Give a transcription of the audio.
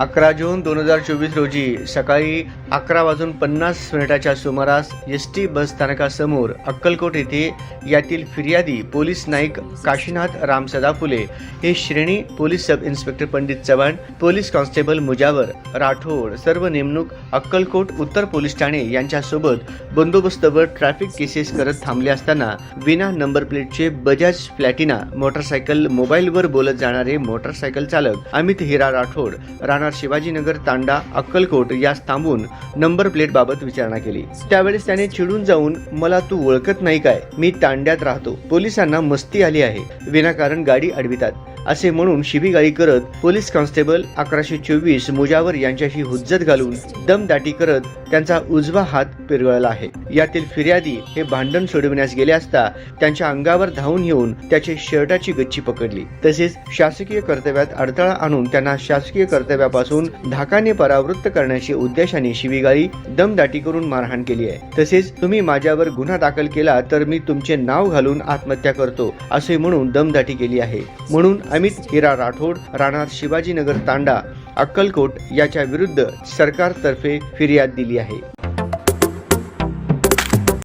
अकरा जून दोन हजार चोवीस रोजी सकाळी अकरा वाजून पन्नास मिनिटाच्या सुमारास एस टी बस स्थानकासमोर अक्कलकोट येथे यातील फिर्यादी पोलीस नाईक काशीनाथ राम सदाफुले हे श्रेणी police sub inspector Pandit Chavan police constable Mujawar Rathod सर्व नेमणूक अक्कलकोट उत्तर पोलीस ठाणे यांच्यासोबत बंदोबस्तवर ट्रॅफिक केसेस करत थांबले असताना विना नंबर प्लेटचे बजाज प्लॅटिना मोटरसायकल मोबाईलवर बोलत जाणारे मोटरसायकल चालक अमित हिरा राठोड राहणार शिवाजीनगर तांडा अक्कलकोट यास थांबून नंबर प्लेट बाबत विचारणा केली. त्यावेळेस त्याने चिडून जाऊन मला तू ओळखत नाही काय? मी तांड्यात राहतो. पोलिसांना मस्ती आली आहे. विनाकारण गाडी अडवितात. असे म्हणून शिबीगाळी करत पोलीस कॉन्स्टेबल अकराशे चोवीस मुजावर यांच्याशी हुज्जत घालून दमदाटी करत त्यांचा उजवा हात पिरगळला आहे. यातील फिर्यादी हे भांडण सोडविण्यास गेले असता त्यांच्या अंगावर धावून येऊन त्याचे शर्टाची गच्ची पकडली. तसेच शासकीय कर्तव्यात अडथळा आणून त्यांना शासकीय कर्तव्यापासून धाकाने परावृत्त करण्याच्या उद्देशाने शिवीगाळी दमदाटी करून मारहाण केली आहे. तसेच तुम्ही माझ्यावर गुन्हा दाखल केला तर मी तुमचे नाव घालून आत्महत्या करतो असे म्हणून दमदाटी केली आहे. म्हणून अमित हिरा राठोड राहणार शिवाजीनगर तांडा अक्कलकोट याच्या विरुद्ध सरकारतर्फे फिर्याद दिली आहे.